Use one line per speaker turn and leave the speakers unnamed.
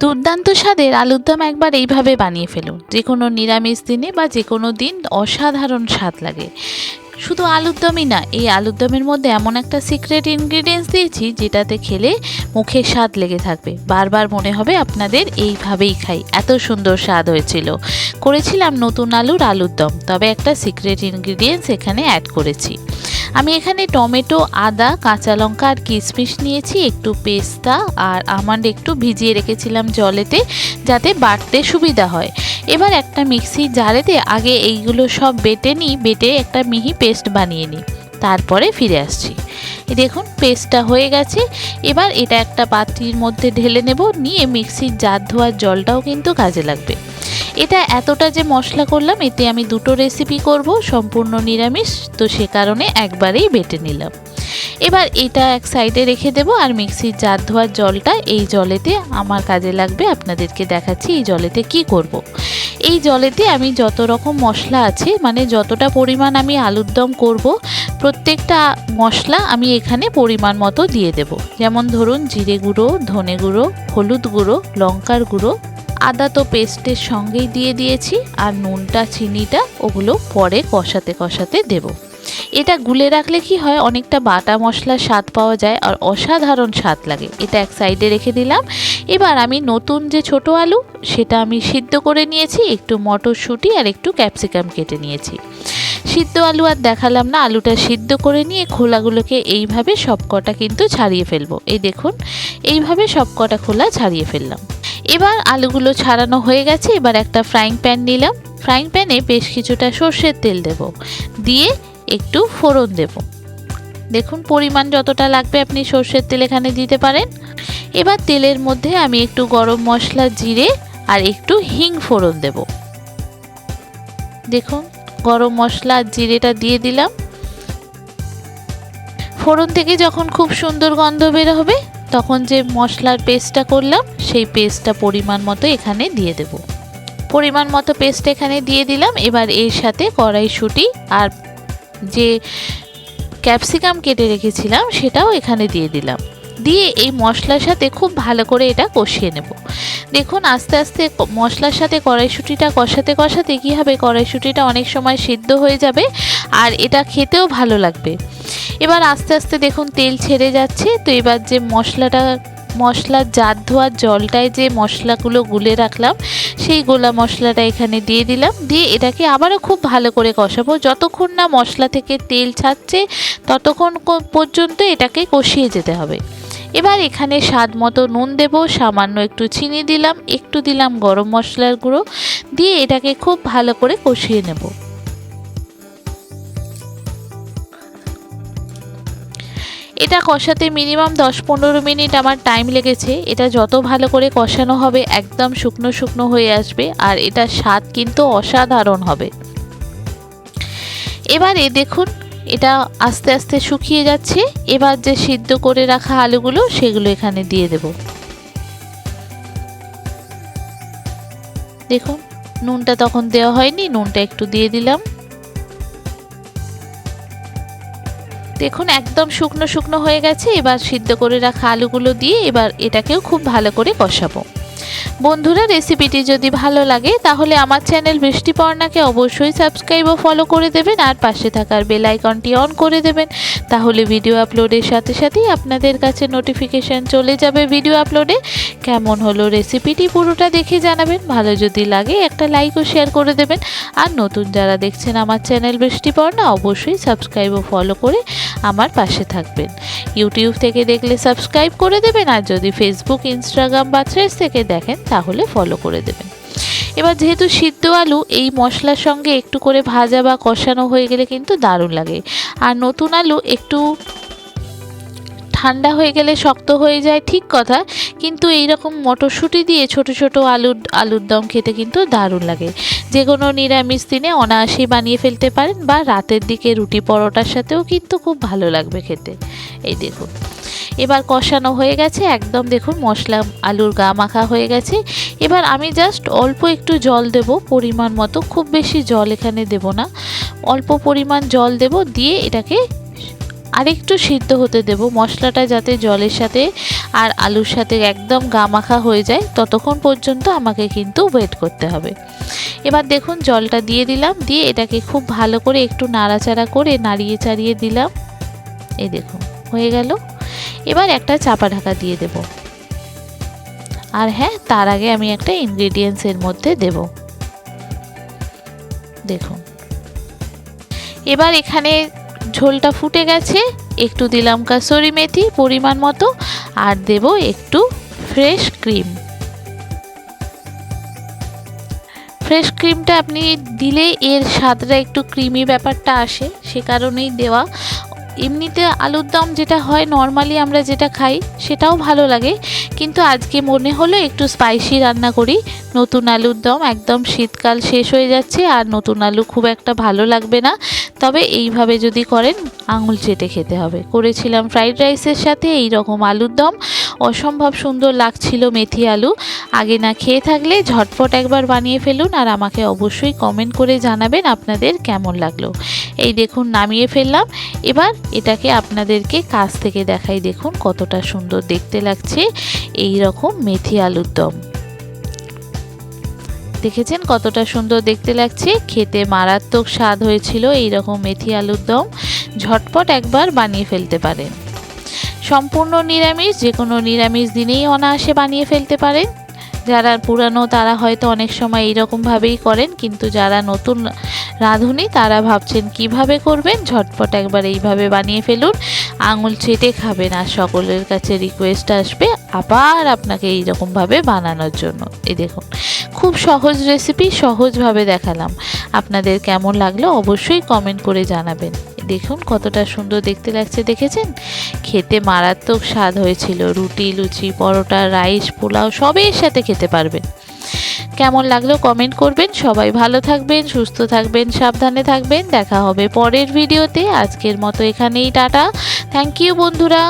দুর্দান্ত স্বাদের আলুর দম একবার এইভাবে বানিয়ে ফেলুন। যে কোনো নিরামিষ দিনে বা যে কোনো দিন অসাধারণ স্বাদ লাগে। শুধু আলুর দমই না, এই আলুর দমের মধ্যে এমন একটা সিক্রেট ইনগ্রিডিয়েন্টস দিয়েছি, যেটাতে খেলে মুখে স্বাদ লেগে থাকবে। বারবার মনে হবে আপনাদের এইভাবেই খাই। এত সুন্দর স্বাদ হয়েছিল। করেছিলাম নতুন আলুর আলুর দম, তবে একটা সিক্রেট ইনগ্রিডিয়েন্টস এখানে অ্যাড করেছি। আমি এখানে টমেটো, আদা, কাঁচা লঙ্কা আর কিশমিশ নিয়েছি, একটু পেস্তা আর আমান্ড একটু ভিজিয়ে রেখেছিলাম জলেতে যাতে বাটতে সুবিধা হয়। এবার একটা মিক্সি জারেতে আগে এইগুলো সব বেটে নিই, বেটে একটা মিহি পেস্ট বানিয়ে নিই। তারপরে ফিরে আসছি। দেখুন, পেস্টটা হয়ে গেছে। এবার এটা একটা পাত্রির মধ্যে ঢেলে নেব, নিয়ে মিক্সির জার ধোয়ার জলটাও কিন্তু কাজে লাগবে। এটা এতটা যে মশলা করলাম, এতে আমি দুটো রেসিপি করব, সম্পূর্ণ নিরামিষ, তো সে কারণে একবারেই বেটে নিলাম এবার এটা এক সাইডে রেখে দেব, আর মিক্সির জার ধোয়ার জলটা এই জলেতে আমার কাজে লাগবে, আপনাদেরকে দেখাচ্ছি এই জলেতে কি করব। এই জলেতে আমি যত রকম মশলা আছে মানে যতটা পরিমাণ আমি আলুর দম করব, প্রত্যেকটা মশলা আমি এখানে পরিমাণ মতো দিয়ে দেব যেমন ধরুন, জিরে গুঁড়ো, ধনে গুঁড়ো, হলুদ গুঁড়ো, লঙ্কার গুঁড়ো আদা তো পেস্টের সঙ্গেই দিয়ে দিয়েছি আর নুনটা, চিনিটা ওগুলো পরে কষাতে কষাতে দেবো। এটা গুলে রাখলে কি হয়, অনেকটা বাটা মশলার স্বাদ পাওয়া যায় আর অসাধারণ স্বাদ লাগে। এটা এক সাইডে রেখে দিলাম। এবার আমি নতুন যে ছোট আলু, সেটা আমি সিদ্ধ করে নিয়েছি, একটু মটরশুঁটি আর একটু ক্যাপসিকাম কেটে নিয়েছি। সিদ্ধ আলু আর দেখালাম না, আলুটা সিদ্ধ করে নিয়ে খোলাগুলোকে এইভাবে সব কটা কিন্তু ছাড়িয়ে ফেলব। এই দেখুন, এইভাবে সব কটা খোলা ছাড়িয়ে ফেললাম। এবার আলুগুলো ছাড়ানো হয়ে গেছে, এবার একটা ফ্রাইং প্যান নিলাম। ফ্রাইং প্যানে বেশ কিছুটা সর্ষের তেল দেব। দিয়ে একটু ফোড়ন দেব। দেখুন পরিমাণ যতটা লাগবে আপনি সর্ষের তেল এখানে দিতে পারেন। এবার তেলের মধ্যে আমি একটু গরম মশলা, জিরে আর একটু হিং ফোড়ন দেব। দেখুন গরম মশলা আর জিরেটা দিয়ে দিলাম। ফোড়ন থেকে যখন খুব সুন্দর গন্ধ বের হবে তখন যে মশলার পেস্টটা করলাম, সেই পেস্টটা পরিমাণ মতো এখানে দিয়ে দেব। পরিমাণ মতো পেস্ট এখানে দিয়ে দিলাম। এবার এর সাথে কড়াইশুঁটি আর যে ক্যাপসিকাম কেটে রেখেছিলাম, সেটাও এখানে দিয়ে দিলাম। দিয়ে এই মশলার সাথে খুব ভালো করে এটা কষিয়ে নেব। দেখুন, আস্তে আস্তে মশলার সাথে কড়াইশুঁটিটা কষাতে কষাতে কী হবে? কড়াইশুঁটিটা অনেক সময় সিদ্ধ হয়ে যাবে আর এটা খেতেও ভালো লাগবে। এবার আস্তে আস্তে দেখুন তেল ছেড়ে যাচ্ছে। তো এবার যে মশলাটা, মশলার জাত ধোয়ার জলটায় যে মশলাগুলো গুলে রাখলাম, সেই গোলা মশলাটা এখানে দিয়ে দিলাম। দিয়ে এটাকে আবারও খুব ভালো করে কষাবো। যতক্ষণ না মশলা থেকে তেল ছাড়ছে, ততক্ষণ পর্যন্ত এটাকে কষিয়ে যেতে হবে। এবার এখানে স্বাদ মতো নুন দেব, সামান্য একটু চিনি দিলাম, একটু দিলাম গরম মশলার গুঁড়ো। দিয়ে এটাকে খুব ভালো করে কষিয়ে নেব। এটা কষাতে মিনিমাম দশ পনেরো মিনিট আমার টাইম লেগেছে। এটা যত ভালো করে কষানো হবে, একদম শুকনো শুকনো হয়ে আসবে আর এটা স্বাদ কিন্তু অসাধারণ হবে। এবারে দেখুন, এটা আস্তে আস্তে শুকিয়ে যাচ্ছে। এবার যে সিদ্ধ করে রাখা আলুগুলো, সেগুলো এখানে দিয়ে দেব। দেখুন, নুনটা তখন দেওয়া হয়নি, নুনটা একটু দিয়ে দিলাম। দেখুন, একদম শুকনো শুকনো হয়ে গেছে। এবার সিদ্ধ করে রাখা আলুগুলো দিয়ে এবার এটাকেও খুব ভালো করে কষাবো। বন্ধুরা রেসিপিটি যদি ভালো লাগে, তাহলে আমার চ্যানেল বৃষ্টিপর্ণাকে অবশ্যই সাবস্ক্রাইব ও ফলো করে দেবেন আর পাশে থাকার বেল আইকনটি অন করে দেবেন। তাহলে ভিডিও আপলোডের সাথে সাথেই আপনাদের কাছে নোটিফিকেশান চলে যাবে ভিডিও আপলোডে কেমন হলো রেসিপিটি পুরোটা দেখে জানাবেন, ভালো যদি লাগে একটা লাইক ও শেয়ার করে দেবেন। আর নতুন যারা দেখছেন আমার চ্যানেল বৃষ্টিপর্ণা অবশ্যই সাবস্ক্রাইব ও ফলো করে আমার পাশে থাকবেন। ইউটিউব থেকে দেখলে সাবস্ক্রাইব করে দেবেন, আর যদি ফেসবুক ইনস্টাগ্রাম বা থ্রেস থেকে দেখেন তাহলে ফলো করে দেবেন। এবার যেহেতু সিদ্ধ আলু, এই মশলার সঙ্গে একটু করে ভাজা বা কষানো হয়ে গেলে কিন্তু দারুণ লাগে। আর নতুন আলু একটু ঠান্ডা হয়ে গেলে শক্ত হয়ে যায়, ঠিক কথা। কিন্তু এই রকম মটরশুঁটি দিয়ে ছোট ছোট আলুর আলুর দম খেতে কিন্তু দারুণ লাগে। যে কোনো নিরামিষ দিনে অনায়াসেই বানিয়ে ফেলতে পারেন বা রাতের দিকে রুটি পরোটার সাথেও কিন্তু খুব ভালো লাগবে খেতে। এই দেখুন। এবার কষানো হয়ে গেছে, একদম দেখুন মশলা, আলুর গা মাখা হয়ে গেছে। এবার আমি জাস্ট অল্প একটু জল দেব, পরিমাণ মতো, খুব বেশি জল এখানে দেব না। অল্প পরিমাণ জল দেব, দিয়ে এটাকে আরেকটু সিদ্ধ হতে দেব, মশলাটা যাতে জলের সাথে আর আলুর সাথে একদম গামাখা হয়ে যায়, ততক্ষণ পর্যন্ত আমাকে কিন্তু ওয়েট করতে হবে। এবার দেখুন জলটা দিয়ে দিলাম, দিয়ে এটাকে খুব ভালো করে একটু নাড়াচাড়া করে নাড়িয়ে চাড়িয়ে দিলাম। এই দেখুন, হয়ে গেল। এবার একটা চাপা ঢাকা দিয়ে দেব। আর হ্যাঁ তার আগে আমি একটা ইনগ্রেডিয়েন্টসের মধ্যে দেব। দেখুন। এবার এখানে ঝোলটা ফুটে গেছে, একটু দিলাম কাসুরি মেথি পরিমাণ মতো, আর দেব একটু ফ্রেশ ক্রিম ফ্রেশ ক্রিমটা আপনি দিলে এর স্বাদটা একটু ক্রিমি ব্যাপারটা আসে, সে কারণেই দেওয়া। এমনিতে আলুর দম যেটা হয় নর্মালি আমরা যেটা খাই, সেটাও ভালো লাগে। কিন্তু আজকে মনে হলো একটু স্পাইসি রান্না করি। নতুন আলুর দম একদম শীতকাল শেষ হয়ে যাচ্ছে আর নতুন আলু খুব একটা ভালো লাগবে না। তবে এইভাবে যদি করেন, আঙুল চেটে খেতে হবে। করেছিলাম ফ্রাইড রাইসের সাথে এই রকম আলুর দম। অসম্ভব সুন্দর লাগছিল মেথি আলু। আগে না খেয়ে থাকলে ঝটপট একবার বানিয়ে ফেলুন আর আমাকে অবশ্যই কমেন্ট করে জানাবেন আপনাদের কেমন লাগল। এই দেখুন, নামিয়ে ফেললাম। এবার এটাকে আপনাদেরকে কাছ থেকে দেখাই, দেখুন কতটা সুন্দর দেখতে লাগছে এই রকম মেথি আলুর দম। দেখেছেন কতটা সুন্দর দেখতে লাগছে? খেতে মারাত্মক স্বাদ হয়েছিল এই রকম মেথি আলুর দম। ঝটপট একবার বানিয়ে ফেলতে পারেন। সম্পূর্ণ নিরামিষ যে কোনো নিরামিষ দিনেই অনায়াসে বানিয়ে ফেলতে পারেন। যারা পুরানো, তারা হয়তো অনেক সময় এইরকমভাবেই করেন, কিন্তু যারা নতুন রাঁধুনি, তারা ভাবছেন, কীভাবে করবেন? ঝটপট একবার এইভাবে বানিয়ে ফেলুন। আঙুল চেটে খাবেন আর সকলের কাছে রিকোয়েস্ট আসবে আবার আপনাকে এইরকমভাবে বানানোর জন্য। এই দেখুন, খুব সহজ রেসিপি সহজভাবে দেখালাম। আপনাদের কেমন লাগল অবশ্যই কমেন্ট করে জানাবেন। দেখুন কতটা সুন্দর দেখতে লাগছে, দেখেছেন? খেতে মারাত্মক স্বাদ হয়েছিল। রুটি, লুচি, পরোটা, রাইস, পোলাও সবের সাথে খেতে পারবেন। কেমন লাগল কমেন্ট করবেন। সবাই ভালো থাকবেন, সুস্থ থাকবেন, সাবধানে থাকবেন। দেখা হবে পরের ভিডিওতে। আজকের মতো এখানেই, টাটা। থ্যাংক ইউ বন্ধুরা।